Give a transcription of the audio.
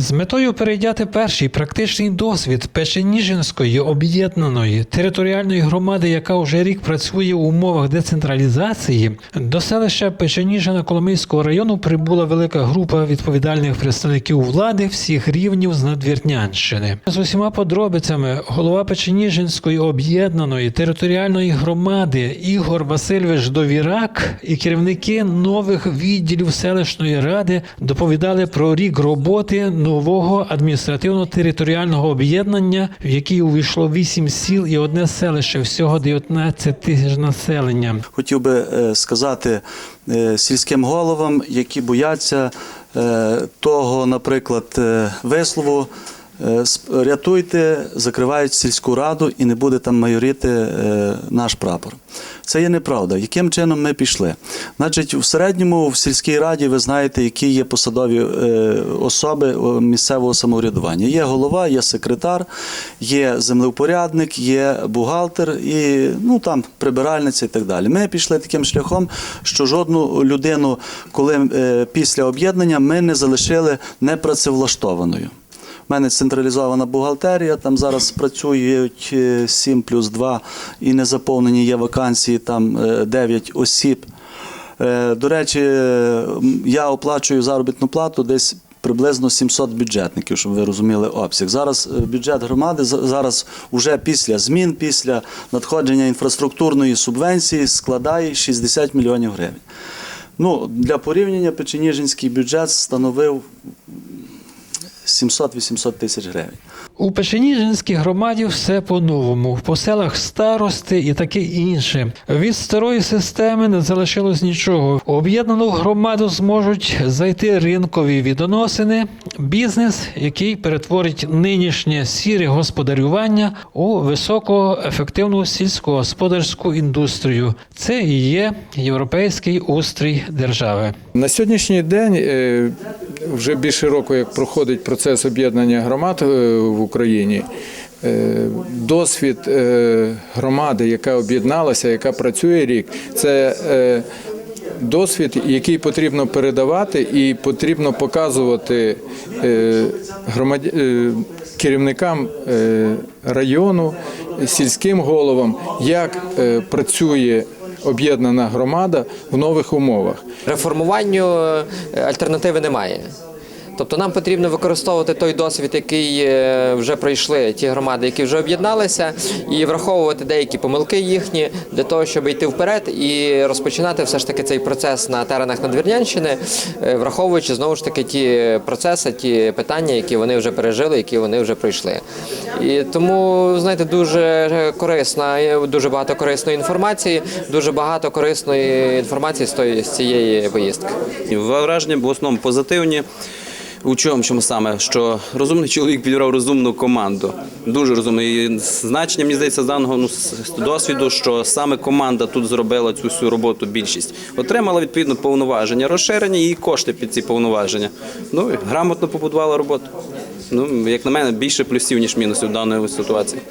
З метою перейняти перший практичний досвід Печеніжинської об'єднаної територіальної громади, яка вже рік працює у умовах децентралізації, до селища Печеніжина Коломийського району прибула велика група відповідальних представників влади всіх рівнів з Надвірнянщини. З усіма подробицями голова Печеніжинської об'єднаної територіальної громади Ігор Васильович Довірак і керівники нових відділів селищної ради доповідали про рік роботи нового адміністративно-територіального об'єднання, в який увійшло 8 сіл і одне селище, всього 19 тисяч населення. Хотів би е, сказати е, сільським головам, які бояться е, того, наприклад, вислову. Е, Рятуйте, закривають сільську раду і не буде там майорити е, наш прапор. Це є неправда. Яким чином ми пішли? Значить, в середньому в сільській раді ви знаєте, які є посадові е, особи місцевого самоврядування. Є голова, є секретар, є землевпорядник, є бухгалтер і ну там прибиральниця і так далі. Ми пішли таким шляхом, що жодну людину, коли після об'єднання ми не залишили непрацевлаштованою. Мене централізована бухгалтерія, там зараз працюють е, 7 плюс 2 і не заповнені є вакансії, там е, 9 осіб. Е, До речі, е, я оплачую заробітну плату десь приблизно 700 бюджетників, щоб ви розуміли обсяг. Зараз е, бюджет громади зараз уже після змін, після надходження інфраструктурної субвенції складає 60 мільйонів гривень. Ну, для порівняння Печеніжинський бюджет становив 700-800 тисяч гривень. У Печеніжинській громаді все по-новому. По селах старости і таке інше. Від старої системи не залишилось нічого. У об'єднану громаду зможуть зайти ринкові відносини, бізнес, який перетворить нинішнє сіре господарювання у високоефективну сільськогосподарську індустрію. Це і є європейський устрій держави. На сьогоднішній день е, вже більше року, як проходить процес об'єднання громад е, в Україні. е, Досвід е, громади, яка об'єдналася, яка працює рік, це е, досвід, який потрібно передавати, і потрібно показувати керівникам району, сільським головам, як працює об'єднана громада в нових умовах. Реформуванню альтернативи немає. Тобто нам потрібно використовувати той досвід, який е, вже пройшли ті громади, які вже об'єдналися, і враховувати деякі помилки їхні для того, щоб йти вперед і розпочинати все ж таки цей процес на теренах Надвірнянщини, е, враховуючи знову ж таки ті процеси, ті питання, які вони вже пережили, які вони вже пройшли. І тому, знаєте, дуже корисна, дуже багато корисної інформації, дуже багато корисної інформації з цієї поїздки. Враження в основному позитивні. У чому чому саме? Що розумний чоловік підібрав розумну команду. Дуже розумний. І значення, мені здається, з даного ну, досвіду, що саме команда тут зробила цю всю роботу більшість. Отримала відповідно повноваження, розширення і кошти під ці повноваження. Ну грамотно побудувала роботу. Ну, як на мене, більше плюсів, ніж мінусів в даної ситуації.